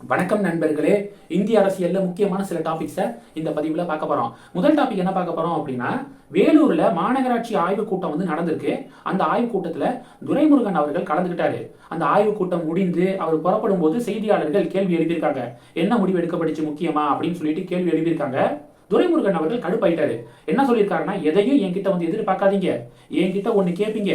வணக்கம் நண்பர்களே. இந்திய அரசியலில் முக்கியமான சில டாபிக்ஸை இந்த பதிவில் பார்க்க போகிறோம் முதல் டாபிக் என்ன பார்க்க போகிறோம் அப்படின்னா வேலூரில் மாநகராட்சி ஆய்வு கூட்டம் வந்து நடந்திருக்கு. அந்த ஆய்வு கூட்டத்தில் துரைமுருகன் அவர்கள் கலந்துக்கிட்டாரு அந்த ஆய்வு கூட்டம் முடிந்து அவர் புறப்படும் போது செய்தியாளர்கள் கேள்வி எழுப்பியிருக்காங்க. என்ன முடிவு எடுக்கப்பட்டுச்சு முக்கியமா அப்படின்னு சொல்லிட்டு கேள்வி எழுப்பியிருக்காங்க. துரைமுருகன் அவர்கள் கடுப்பாயிட்டாரு. என்ன சொல்லியிருக்காருன்னா எதையும் என்கிட்ட வந்து எதிர்பார்க்காதீங்க. என்கிட்ட ஒன்று கேட்பீங்க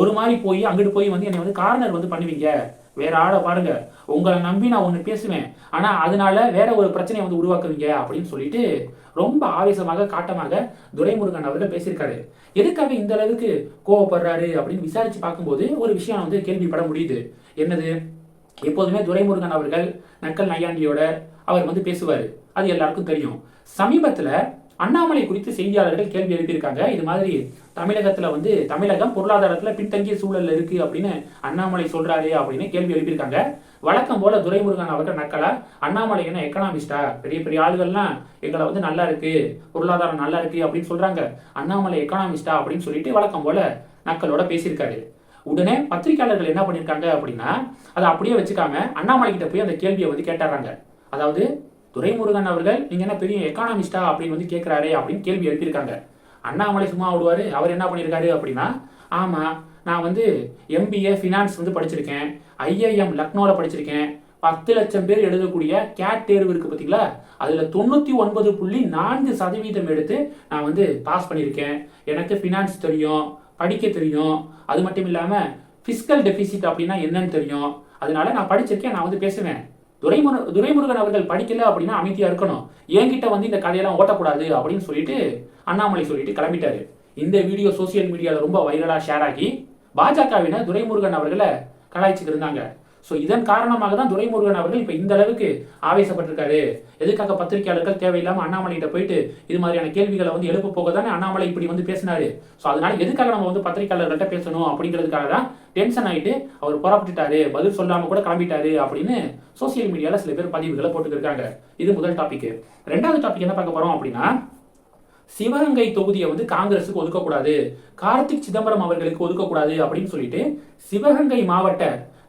ஒரு மாதிரி போய் அங்கிட்டு போய் வந்து என்னை வந்து கார்னர் வந்து பண்ணுவீங்க. வேற ஆளை பாருங்க. உங்களை நம்பி நான் ஒன்று பேசுவேன். ஆனால் அதனால வேற ஒரு பிரச்சனையை வந்து உருவாக்குவீங்க அப்படின்னு சொல்லிட்டு ரொம்ப ஆவேசமாக காட்டமாக துரைமுருகன் அவர்கள் பேசியிருக்காரு. எதுக்காக இந்த அளவுக்கு கோவப்படுறாரு அப்படின்னு விசாரிச்சு பார்க்கும்போது ஒரு விஷயம் வந்து கேள்விப்பட முடியுது. என்னது? எப்போதுமே துரைமுருகன் அவர்கள் நக்கல் நையாண்டியோட அவர் வந்து பேசுவார். அது எல்லாருக்கும் தெரியும். சமீபத்தில் அண்ணாமலை குறித்து செய்தியாளர்கள் கேள்வி எழுப்பியிருக்காங்க. இது மாதிரி தமிழகத்துல வந்து தமிழகம் பொருளாதாரத்துல பின்தங்கிய சூழல்ல இருக்கு அப்படின்னு அண்ணாமலை சொல்றாரு அப்படின்னு கேள்வி எழுப்பியிருக்காங்க. வழக்கம் போல துரைமுருகன் அவர்கள் நக்கலா? அண்ணாமலை என்ன எக்கனாமிஸ்டா பெரிய பெரிய ஆளுகள்லாம் எங்களை வந்து நல்லா இருக்கு பொருளாதாரம் நல்லா இருக்கு அப்படின்னு சொல்றாங்க. அண்ணாமலை எக்கனாமிஸ்டா அப்படின்னு சொல்லிட்டு வழக்கம் போல நக்கலோட பேசியிருக்காரு. உடனே பத்திரிகையாளர்கள் என்ன பண்ணியிருக்காங்க அப்படின்னா அதை அப்படியே வச்சுக்காம அண்ணாமலை கிட்ட போய் அந்த கேள்வியை வந்து கேட்டாராங்க அதாவது துரைமுருகன் அவர்கள் நீங்க என்ன பெரிய எக்கானமிஸ்டா அப்படின்னு வந்து கேட்கிறாரே அப்படின்னு கேள்வி எழுப்பியிருக்காங்க. அண்ணாமலை சும்மா விடுவாரு அவர் என்ன பண்ணியிருக்காரு அப்படின்னா ஆமா நான் வந்து எம்பிஏ ஃபினான்ஸ் வந்து படிச்சிருக்கேன் ஐஐஎம் லக்னோவில் படிச்சிருக்கேன். பத்து லட்சம் பேர் எழுதக்கூடிய கேட் தேர்வு இருக்கு பார்த்தீங்களா அதில் தொண்ணூற்றி ஒன்பது புள்ளி நான்கு சதவீதம் எடுத்து நான் வந்து பாஸ் பண்ணியிருக்கேன். எனக்கு ஃபினான்ஸ் தெரியும் படிக்க தெரியும். அது மட்டும் இல்லாமல் ஃபிஸ்கல் டெபிசிட் அப்படின்னா என்னன்னு தெரியும். அதனால நான் படிச்சிருக்கேன் நான் வந்து பேசுவேன். துரைமுரு துரைமுருகன் அவர்கள் படிக்கல அப்படின்னா அமைதியா இருக்கணும். என்கிட்ட வந்து இந்த கதையெல்லாம் ஓட்டக்கூடாது அப்படின்னு சொல்லிட்டு அண்ணாமலை சொல்லிட்டு கிளம்பிட்டாரு. இந்த வீடியோ சோசியல் மீடியாவில் ரொம்ப வைரலா ஷேர் ஆகி பாஜகவினர் துரைமுருகன் அவர்களை கலாய்ச்சிக்கிருந்தாங்க ஸோ இதன் காரணமாக தான் துரைமுருகன் அவர்கள் இப்போ இந்த அளவுக்கு ஆவேசப்பட்டிருக்காரு. எதுக்காக பத்திரிகையாளர்கள் தேவையில்லாமல் அண்ணாமலைகிட்ட போயிட்டு இது மாதிரியான கேள்விகளை வந்து எழுப்ப போக தானே அண்ணாமலை இப்படி வந்து பேசினாரு. ஸோ அதனால எதுக்காக நம்ம வந்து பத்திரிகையாளர்கள்ட்ட பேசணும் அப்படிங்கிறதுக்காக தான் டென்ஷன் ஆகிட்டு அவர் புறப்பட்டுட்டாரு பதில் சொல்லாமல் கூட கிளம்பிட்டாரு அப்படின்னு சோசியல் மீடியாவில் சில பேர் பதிவுகளை போட்டுக்கிருக்காங்க. இது முதல் டாபிக் ரெண்டாவது டாபிக் என்ன பார்க்க போறோம் அப்படின்னா சிவகங்கை தொகுதியை வந்து காங்கிரஸுக்கு ஒதுக்கக்கூடாது கார்த்திக் சிதம்பரம் அவர்களுக்கு ஒதுக்கக்கூடாது அப்படின்னு சொல்லிட்டு சிவகங்கை மாவட்ட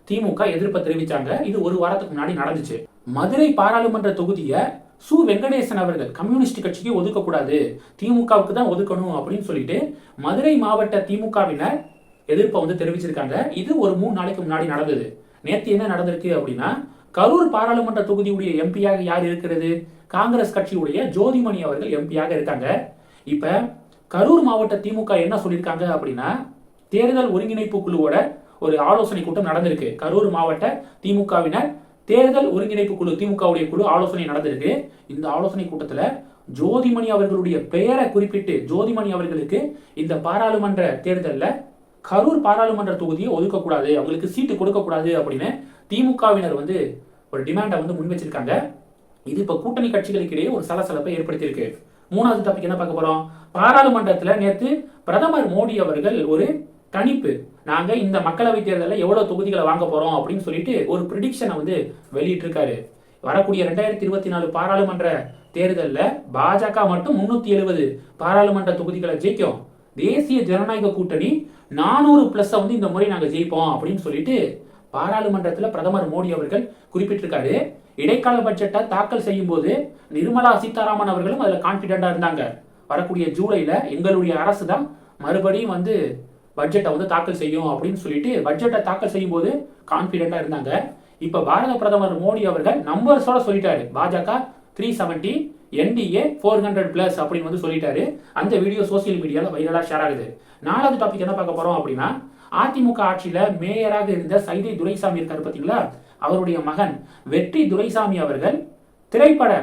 திமுக எதிர்ப்பை தெரிவிச்சாங்க. இது ஒரு வாரத்துக்கு முன்னாடி நடந்துச்சு. மதுரை பாராளுமன்ற தொகுதியை சு. வெங்கடேசன் அவர்கள் கம்யூனிஸ்ட் கட்சிக்கு ஒதுக்கக்கூடாது. திமுகவுக்கு தான் ஒதுக்கணும் அப்படின்னு சொல்லிட்டு மதுரை மாவட்ட திமுகவினர் எதிர்ப்பை வந்து தெரிவிச்சிருக்காங்க. இது ஒரு மூணு நாளைக்கு முன்னாடி நடந்தது. நேற்று என்ன நடந்திருக்கு அப்படின்னா கரூர் பாராளுமன்ற தொகுதியுடைய எம்பியாக யார் இருக்கிறது? காங்கிரஸ் கட்சியுடைய ஜோதிமணி அவர்கள் எம்பியாக இருக்காங்க. இப்போ கரூர் மாவட்ட திமுக என்ன சொல்லியிருக்காங்க அப்படின்னா தேர்தல் ஒருங்கிணைப்பு குழுவோட ஒரு ஆலோசனை கூட்டம் நடந்திருக்கு. கரூர் மாவட்ட திமுகவினர் தேர்தல் ஒருங்கிணைப்பு குழு திமுகவுடைய குழு ஆலோசனை நடந்திருக்கு. இந்த ஆலோசனை கூட்டத்தில் ஜோதிமணி அவர்களுடைய பெயரை குறிப்பிட்டு ஜோதிமணி அவர்களுக்கு இந்த பாராளுமன்ற தேர்தலில் கரூர் பாராளுமன்ற தொகுதியை ஒதுக்கக்கூடாது அவங்களுக்கு சீட்டு கொடுக்கக்கூடாது அப்படின்னு திமுகவினர் வந்து ஒரு டிமாண்டை வந்து முன் வச்சிருக்காங்க இது இப்போ கூட்டணி கட்சிகளுக்கு இடையே ஒரு சலசலப்பை ஏற்படுத்தியிருக்கு. மூணாவது டாபிக் என்ன பார்க்க போறோம்? பாராளுமன்றத்தில் நேற்று பிரதமர் மோடி அவர்கள் ஒரு கணிப்பு நாங்கள் இந்த மக்களவை தேர்தலில் எவ்வளோ தொகுதிகளை வாங்க போகிறோம் அப்படின்னு சொல்லிட்டு ஒரு ப்ரிடிக்ஷனை வந்து வெளியிட்டிருக்காரு. வரக்கூடிய ரெண்டாயிரத்தி இருபத்தி நாலு பாராளுமன்ற தேர்தலில் பாஜக மட்டும் முன்னூற்றி எழுபது பாராளுமன்ற தொகுதிகளை ஜெயிக்கும். தேசிய ஜனநாயக கூட்டணி நானூறு ப்ளஸ்ஸை வந்து இந்த முறை நாங்கள் ஜெயிப்போம் அப்படின்னு சொல்லிட்டு பாராளுமன்றத்தில் பிரதமர் மோடி அவர்கள் குறிப்பிட்டிருக்காரு. இடைக்கால பட்ஜெட்டை தாக்கல் செய்யும் போது நிர்மலா சீதாராமன் அவர்களும் அதில் கான்ஃபிடென்ட்டாக இருந்தாங்க. வரக்கூடிய ஜூலையில் எங்களுடைய அரசு தான் மறுபடியும் வந்து பட்ஜெட்டை வந்து தாக்கல் செய்யும் அப்படின்னு சொல்லிட்டு பட்ஜெட்டை தாக்கல் செய்யும் போது கான்பிடண்டா இருந்தாங்க. இப்ப பாரத பிரதமர் மோடி அவர்கள் நம்பர்ஸோட சொல்லிட்டாரு. BJP three seventy NDA four hundred plus அப்படின்னு வந்து சொல்லிட்டாரு. அந்த வீடியோ சோசியல் மீடியாவில் வைரலாக ஷேர் ஆகுது. நாலாவது டாபிக் என்ன பார்க்க போறோம் அப்படின்னா அதிமுக ஆட்சியில மேயராக இருந்த சைதை துரைசாமி இருக்காரு பாத்தீங்களா அவருடைய மகன் வெற்றி துரைசாமி அவர்கள் திரைப்பட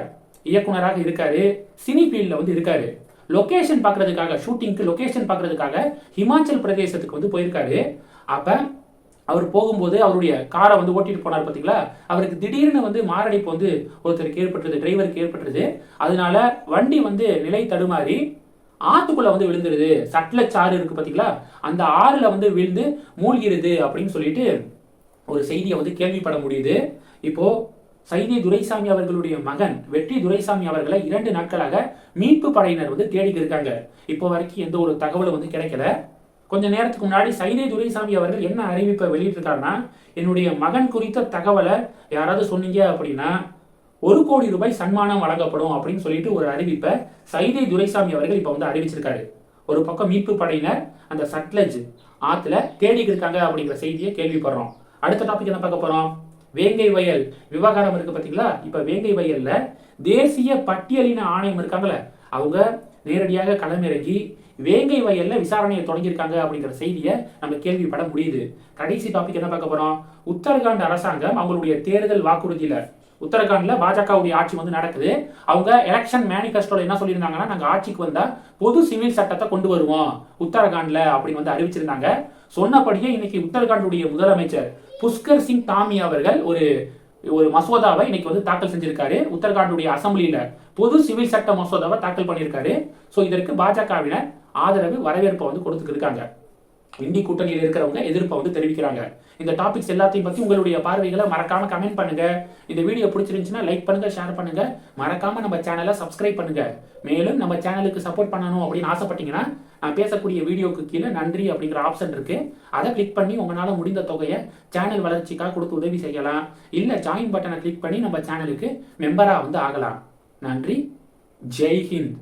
இயக்குனராக இருக்காரு. சினி ஃபீல்ட்ல வந்து இருக்காரு. லொக்கேஷன் பார்க்கறதுக்காக ஷூட்டிங்க்கு லொக்கேஷன் பார்க்குறதுக்காக ஹிமாச்சல் பிரதேசத்துக்கு வந்து போயிருக்காரு. அப்போ அவர் போகும்போது அவருடைய காரை வந்து ஓட்டிட்டு போனார் பார்த்தீங்களா அவருக்கு திடீர்னு வந்து மாரடைப்பு வந்து ஒருத்தருக்கு ஏற்பட்டது டிரைவருக்கு ஏற்பட்டது. அதனால வண்டி வந்து நிலை தடுமாறி ஆத்துக்குள்ள வந்து விழுந்துருது. சட்லச்சாறு இருக்கு பார்த்தீங்களா அந்த ஆறுல வந்து விழுந்து மூழ்கிருது அப்படின்னு சொல்லிட்டு ஒரு செய்தியை வந்து கேள்விப்பட முடியுது. இப்போ சைதி துரைசாமி அவர்களுடைய மகன் வெற்றி துரைசாமி அவர்களை இரண்டு நாட்களாக மீட்பு படையினர் வந்து தேடிட்டு இருக்காங்க. இப்போ வரைக்கும் எந்த ஒரு தகவலும் வந்து கிடைக்கல. கொஞ்ச நேரத்துக்கு முன்னாடி சைதை துரைசாமி அவர்கள் என்ன அறிவிப்பை வெளியிட்டிருக்காருன்னா என்னுடைய மகன் குறித்த தகவலை யாராவது சொன்னீங்க அப்படின்னா ஒரு கோடி ரூபாய் சன்மானம் வழங்கப்படும் அப்படின்னு சொல்லிட்டு ஒரு அறிவிப்பை சைதை துரைசாமி அவர்கள் இப்போ வந்து அறிவிச்சிருக்காரு. ஒரு பக்கம் மீட்பு படையினர் அந்த சட்லஜ் ஆற்றுல தேடிக்கிட்டு இருக்காங்க அப்படிங்கிற செய்தியை கேள்விப்படுறோம். அடுத்த டாபிக் என்ன பார்க்க போகிறோம் வேங்கை வயல். விவகாரம் இருக்கு பார்த்தீங்களா இப்போ வேங்கை வயல்ல தேசிய பட்டியலின ஆணையம் இருக்காங்கள அவங்க நேரடியாக களமிறங்கி வேங்கை வயலில் விசாரணையை தொடங்கியிருக்காங்க அப்படிங்கிற செய்தியை நம்ம கேள்விப்பட முடியுது. கடைசி டாபிக் என்ன பார்க்க போகிறோம் உத்தரகாண்ட் அரசாங்கம் அவங்களுடைய தேர்தல் வாக்குறுதியில் உத்தரகாண்டில் பாஜகவுடைய ஆட்சி வந்து நடக்குது. அவங்க எலெக்ஷன் மேனிஃபெஸ்டோல என்ன சொல்லியிருந்தாங்கன்னா நாங்கள் ஆட்சிக்கு வந்தால் பொது சிவில் சட்டத்தை கொண்டு வருவோம் உத்தரகாண்ட்ல அப்படின்னு வந்து அறிவிச்சிருந்தாங்க. சொன்னபடியே இன்னைக்கு உத்தரகாண்டுடைய முதலமைச்சர் புஷ்கர் சிங் தாமி அவர்கள் ஒரு ஒரு மசோதாவை இன்னைக்கு வந்து தாக்கல் செஞ்சிருக்காரு. உத்தரகாண்டுடைய அசம்பிளியில பொது சிவில் சட்ட மசோதாவை தாக்கல் பண்ணியிருக்காரு ஸோ இதற்கு பாஜகவினர் ஆதரவு வரவேற்பை வந்து கொடுத்துருக்காங்க இருக்காங்க. இந்தி கூட்டணியில் இருக்கிறவங்க எதிர்ப்பை வந்து தெரிவிக்கிறாங்க. இந்த டாபிக்ஸ் எல்லாத்தையும் பற்றி உங்களுடைய பார்வைகளை மறக்காம கமெண்ட் பண்ணுங்க. இந்த வீடியோ பிடிச்சிருந்துச்சுன்னா லைக் பண்ணுங்க ஷேர் பண்ணுங்க. மறக்காம நம்ம சேனலை சப்ஸ்கிரைப் பண்ணுங்க. மேலும் நம்ம சேனலுக்கு சப்போர்ட் பண்ணணும் அப்படின்னு ஆசைப்பட்டீங்கன்னா நான் பேசக்கூடிய வீடியோக்கு கீழே நன்றி அப்படிங்கிற ஆப்ஷன் இருக்கு. அதை கிளிக் பண்ணி உங்களால் முடிந்த தொகையை சேனல் வளர்ச்சிக்காக கொடுத்து உதவி செய்யலாம். இல்லை ஜாயின் பட்டனை கிளிக் பண்ணி நம்ம சேனலுக்கு மெம்பராக வந்து ஆகலாம். நன்றி. ஜெய் ஹிந்த்.